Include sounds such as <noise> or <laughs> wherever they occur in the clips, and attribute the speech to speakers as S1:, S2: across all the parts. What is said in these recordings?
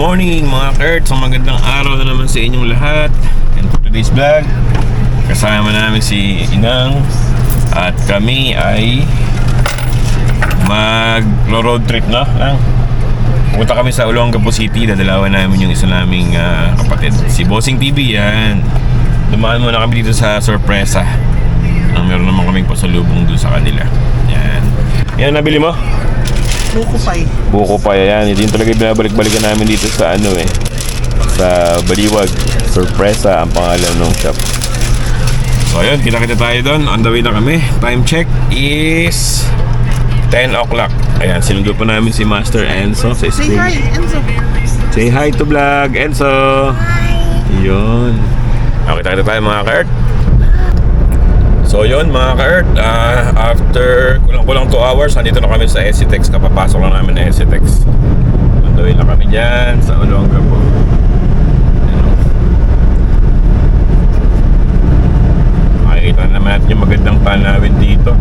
S1: morning mga Kurt. So magandang araw na naman sa inyong lahat. And for today's vlog, kasama namin si Inang at kami ay mag road trip na lang. Punta kami sa Olongapo City, dadalawan namin yung isa naming ah, kapatid. Si Bossing TV yan. Dumaan muna kami dito sa Sorpresa. Ang meron naman kaming pasalubong dun sa kanila. Yan. Yan, nabili mo?
S2: Buko pa eh.
S1: Buko pa yan. Yun talaga binabalik-balikan namin dito sa ano eh. Sa Baliwag. Sorpresa ang pangalan ng shop. So ayun, kita-kita tayo doon. On the way na kami. Time check is 10 o'clock. Ayan, sinundo pa namin si Master Enzo sa
S2: Say
S1: screen.
S2: hi, Enzo.
S1: Say hi to vlog, Enzo. Hi. Yun. Okay, kita tayo mga ka-Earth. So yun mga ka-Earth, ah, after kulang-kulang 2 hours, nandito na kami sa Esitex. Kapapasok lang namin na Esitex. Way na kami dyan sa Olongapo. Ayan o. Makikita naman natin yung magandang tanawin dito.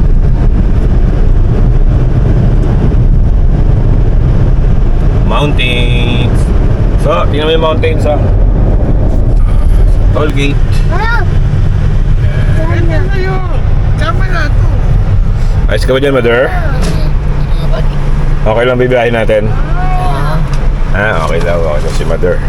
S1: Mountains. So, tingnan mo yung mountains ha. Toll gate.
S2: Enzo sa'yo. Tama na to.
S1: Ayos ka ba dyan, mother? Okay lang bibiyahin natin? Ah, okay daw. Okay daw si mother.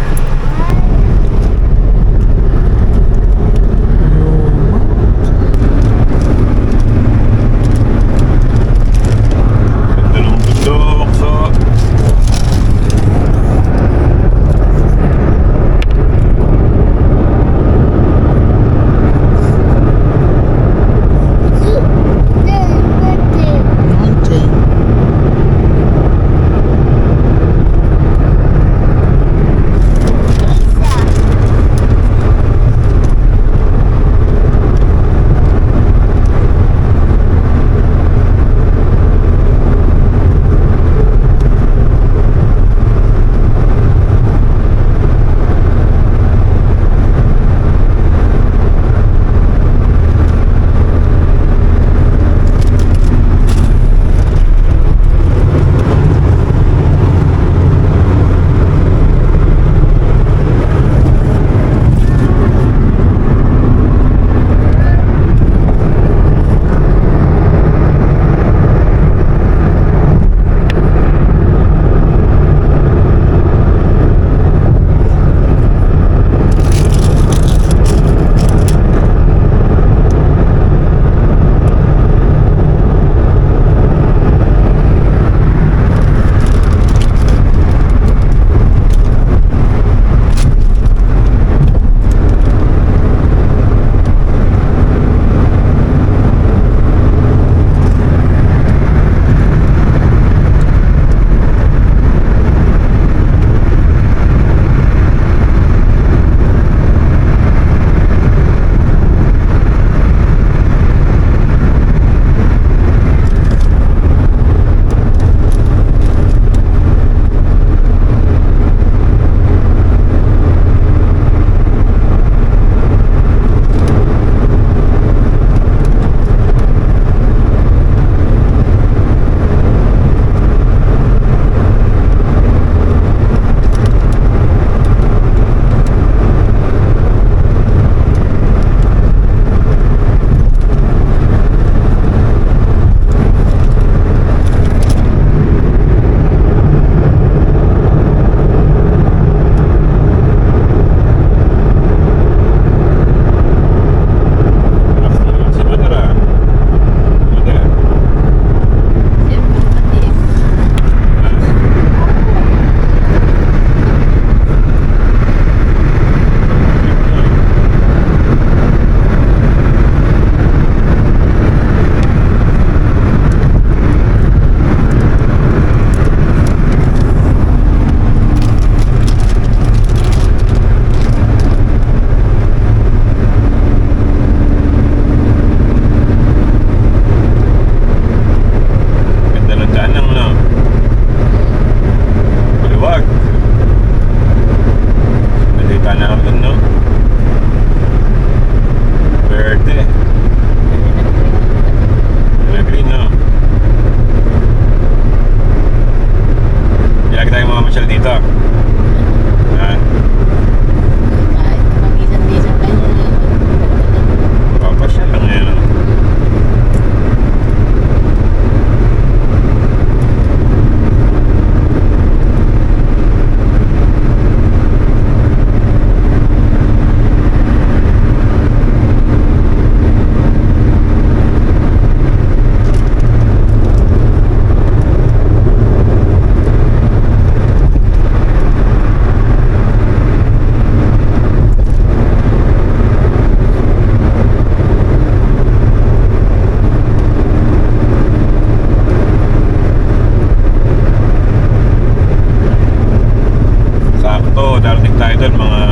S3: tayo
S4: doon mga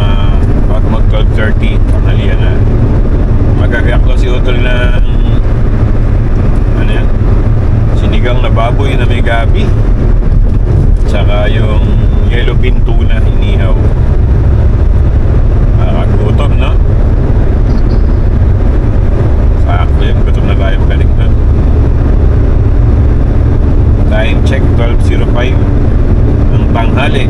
S4: pag mag
S3: 12.30 tanghalian na. Magagayak ko si Utol ng ano yan? Sinigang na
S1: baboy na may
S2: gabi. Tsaka yung yellow bean tuna inihaw. Nakakagutom no? Sakto yan
S1: gutom
S2: na
S1: tayo magaling na
S2: time
S1: check
S2: 12.05 ng
S1: tanghali.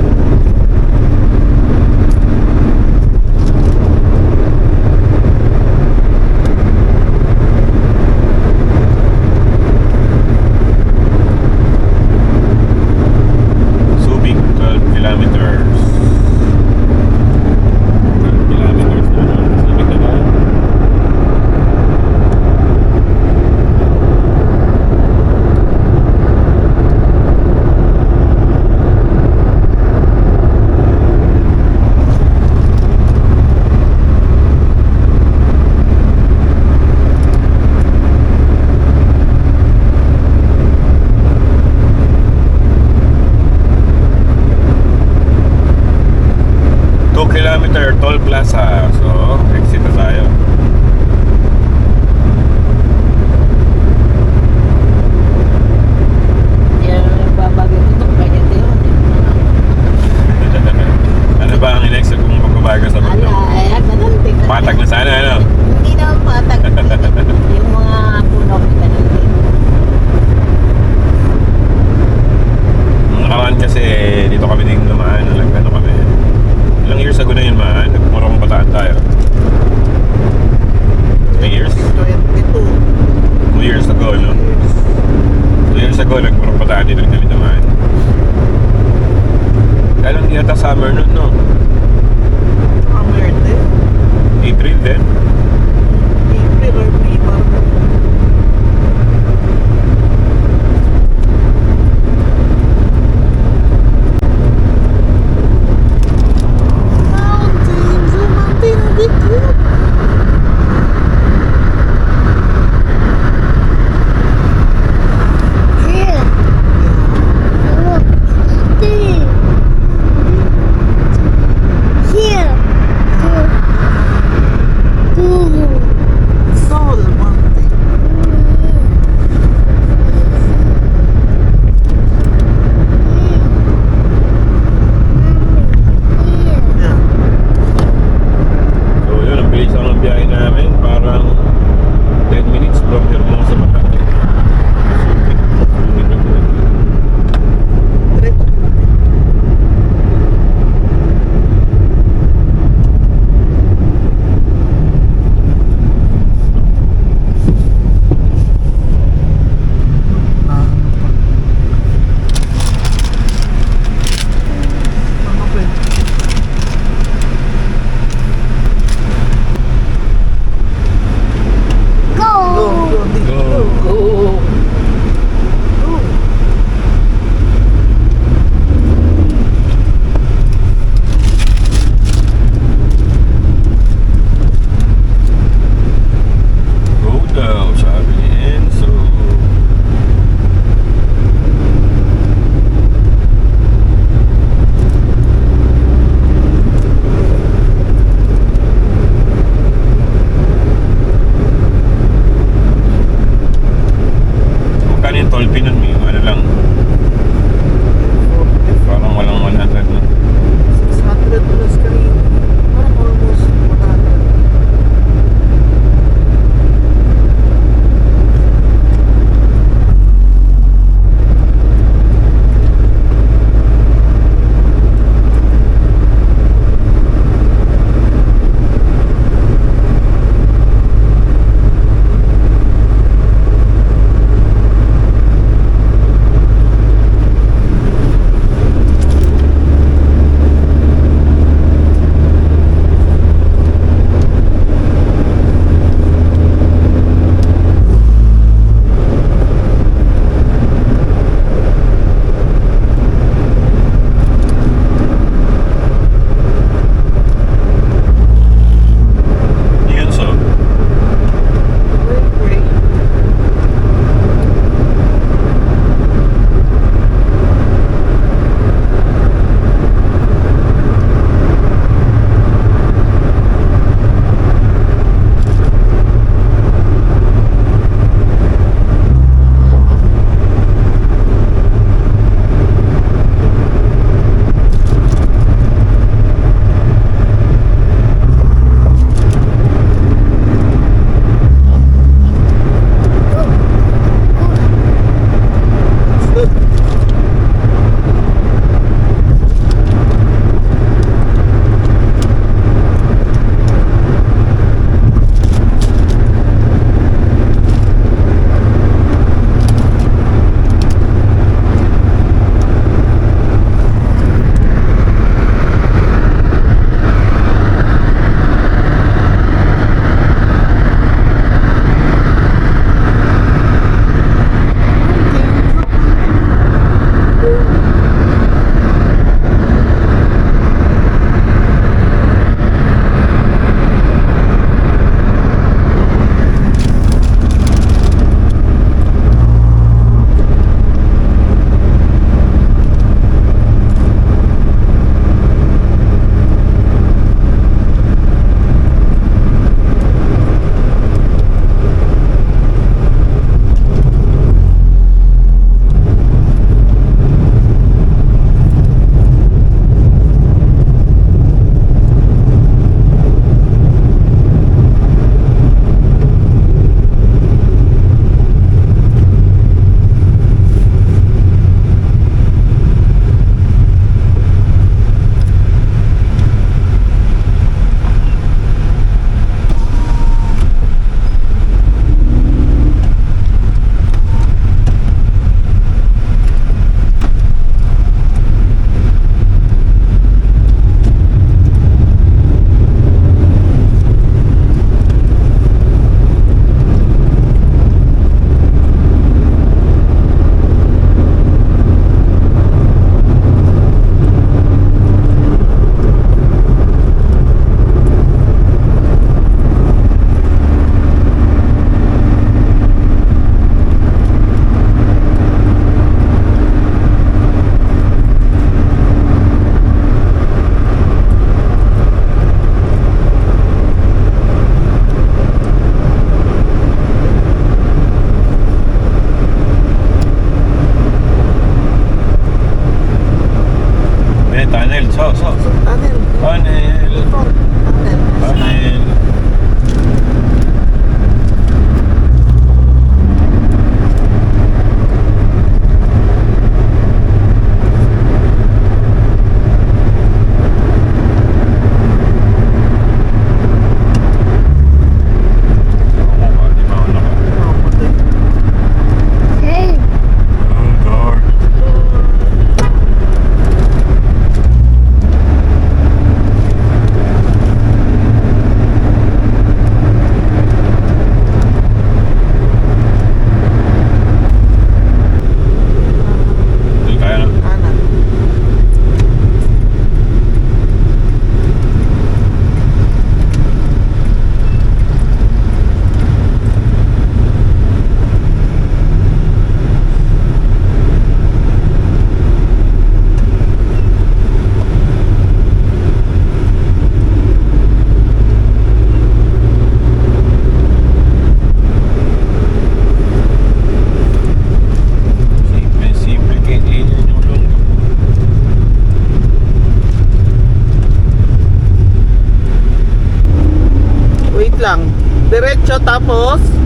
S1: Lang.
S5: Diretso tapos?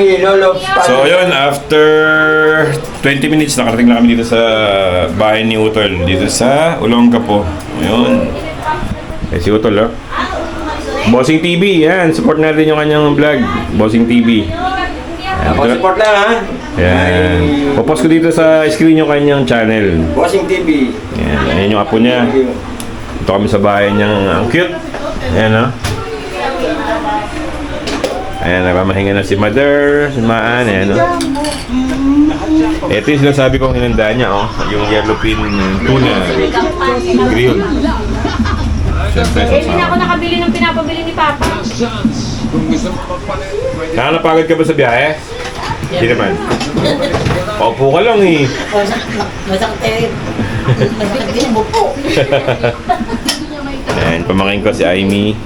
S5: Mami, Lolo,
S1: So yun, after 20 minutes, nakarating na kami dito sa bahay ni Utol. Dito sa Olongapo. Ayun. Eh si Utol, oh. Bossing TV, yan. Support natin yung kanyang vlog. Bossing TV. Yan,
S5: Ako
S1: dito-
S5: support lang ha.
S1: Yan. Popost ko dito sa screen yung kanyang channel.
S5: Washing TV.
S1: Yan. Ayan yung apo niya. Ito kami sa bahay niyang ang cute. Ayan, oh. Ayan, napamahinga na si Mother, si Maan, ayan, oh. Ito yung sinasabi kong hinanda niya, oh. Yung yellowfin tuna. Grill. Siyempre,
S6: Eh, hindi na ako
S1: sasama.
S6: nakabili ng pinapabili ni Papa.
S1: Nakakapagod ka ba sa biyahe? Hindi naman. Paupo ka lang, eh.
S7: Masakit. Masakit din ang buko.
S1: Ayan, pamangkin ko si Aimee.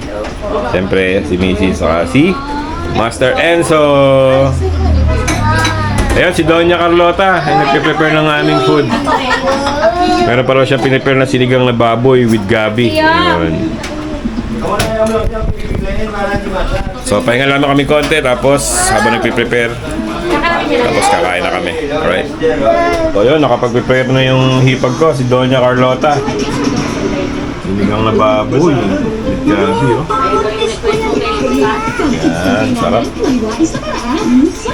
S1: Siyempre, si Missy, saka si Master Enzo. Ayun, si Doña Carlota ay nagpe-prepare ng aming food. Meron pa raw siya pinipare na sinigang na baboy with gabi. Ayun. So, pahinga lang kami konti tapos habang nagpe-prepare, tapos kakain na kami. Alright. So yun, nakapag-prepare na yung hipag ko, si Doña Carlota. Sinigang na baboy. With gabi, oh. Yan, sarap.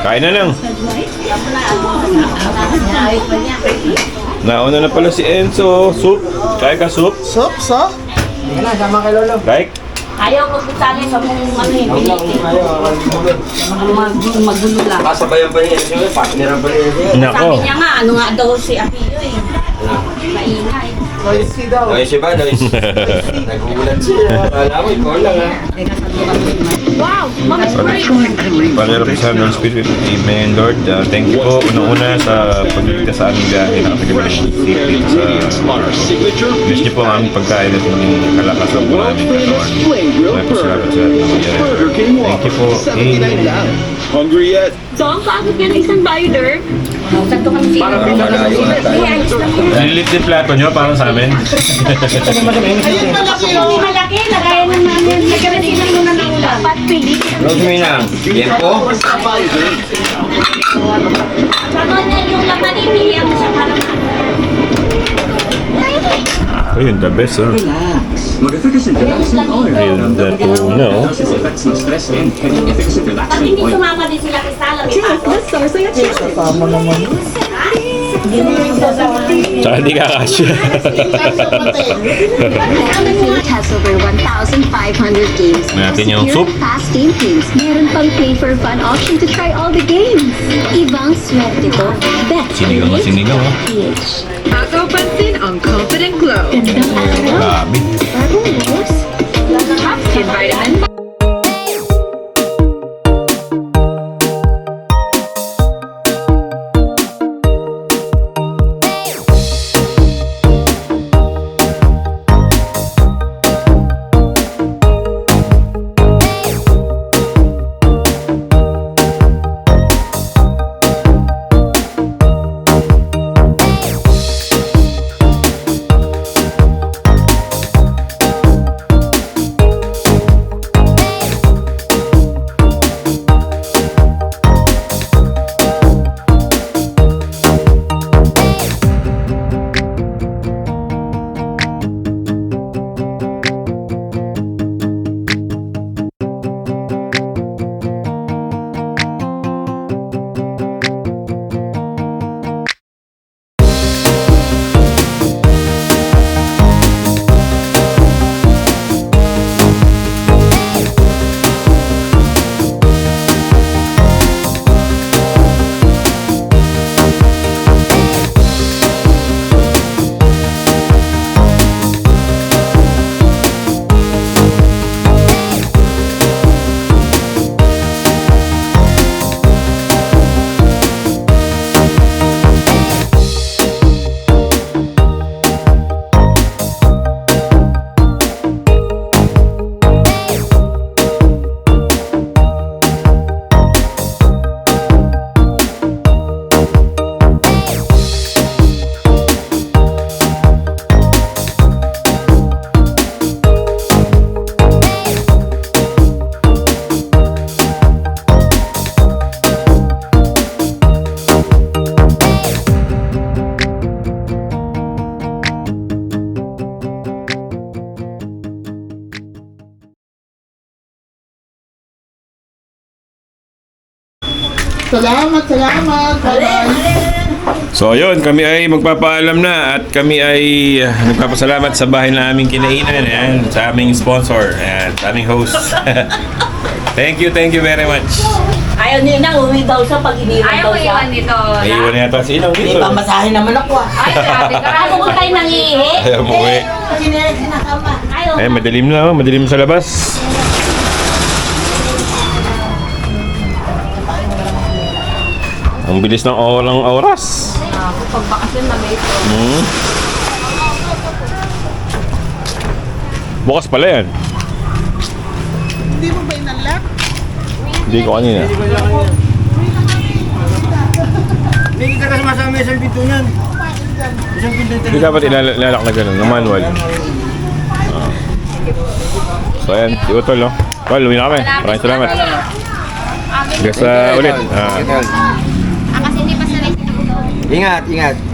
S1: Kain na lang. Nauna na pala si Enzo. Soup. Kaya ka soup?
S2: Sop, so?
S1: Like?
S6: Ayaw ko po sa akin sa mong ano eh, magulo lang.
S5: Kasabayan pa niya partner pa niya.
S6: Sabi niya nga, ano nga daw si Akio eh. Maingay.
S2: Noisy daw.
S5: Noisy ba? Noisy. <laughs> Nagugulat siya. Kala mo, ikaw lang ha.
S6: Wow! Mami Spring!
S1: Palero ko sa Lord Spirit. Amen, Lord. Uh, thank you po unang-una sa pagligtas sa aming biyahe. Nakapagin ng safety sa Bless niyo po ang aming pagkain at maging kalakasan po namin katawan. May pasalamat sa lahat ng nangyayari. Thank you po. Amen.
S8: Hungry yet?
S6: Dong, kaagad yan isang rider. Sakto kami si
S5: Parang pinalayo.
S6: Hindi.
S1: Lilit yung plato nyo, parang sa amin.
S6: Malaki, malaki. Lagayan ng namin. Nagkarating lang muna ng ulam. Dapat pili.
S5: Rosemary. Yan po.
S6: Ano na yung laman ni Mia sa parang
S1: Ayun, the best, oh.
S8: Oil.
S1: Ayun, the oh.
S8: Efficacy
S6: Pag
S8: relaxing
S6: hindi
S8: oil.
S6: sumama din sila kay Sala,
S2: Kasama naman.
S1: Tsaka hindi kakasya.
S9: Food has over 1,500 games.
S1: Natin yung soup.
S9: Fast game games. Meron pang play for fun option to try all the games. Ibang swerte to. Bet.
S1: Sinigaw na sinigaw, ah.
S9: PH.
S10: Agaw on Confident Glow.
S1: Grabe.
S10: vitamins.
S2: Salamat, salamat. Bye-bye.
S1: So ayun, kami ay magpapaalam na at kami ay uh, nagpapasalamat sa bahay na aming kinainan and sa aming sponsor and sa aming host. <laughs> thank you, thank you very much.
S7: Ayaw niya na, uwi daw siya pag iniwan
S10: Ayaw
S7: daw
S10: mo
S7: siya.
S10: iwan nito.
S1: Naiwan na yata si Inong
S2: May
S1: dito.
S2: pamasahin naman ako ah.
S10: Ay, grabe ka.
S7: Ayaw ko kayo nangihi.
S1: Ayaw mo uwi.
S2: Kasi sinakama.
S7: Ayaw.
S1: Eh, madilim na oh, madilim sa labas. Ang bilis ng orang oras.
S10: Pagbakasyon na may ito.
S1: Hmm. Bukas pala yan.
S2: Hindi mo ba inalak?
S1: Hindi ko kanina.
S5: Hindi kita kasi masama isang pinto niyan. Isang pinto
S1: Hindi dapat ilalak na ganun, ng manual. Ah. So ayan, si Utol, no? Tol, uwi na kami. Maraming salamat. Hanggang sa ulit. Ah.
S5: Ingat, ingat.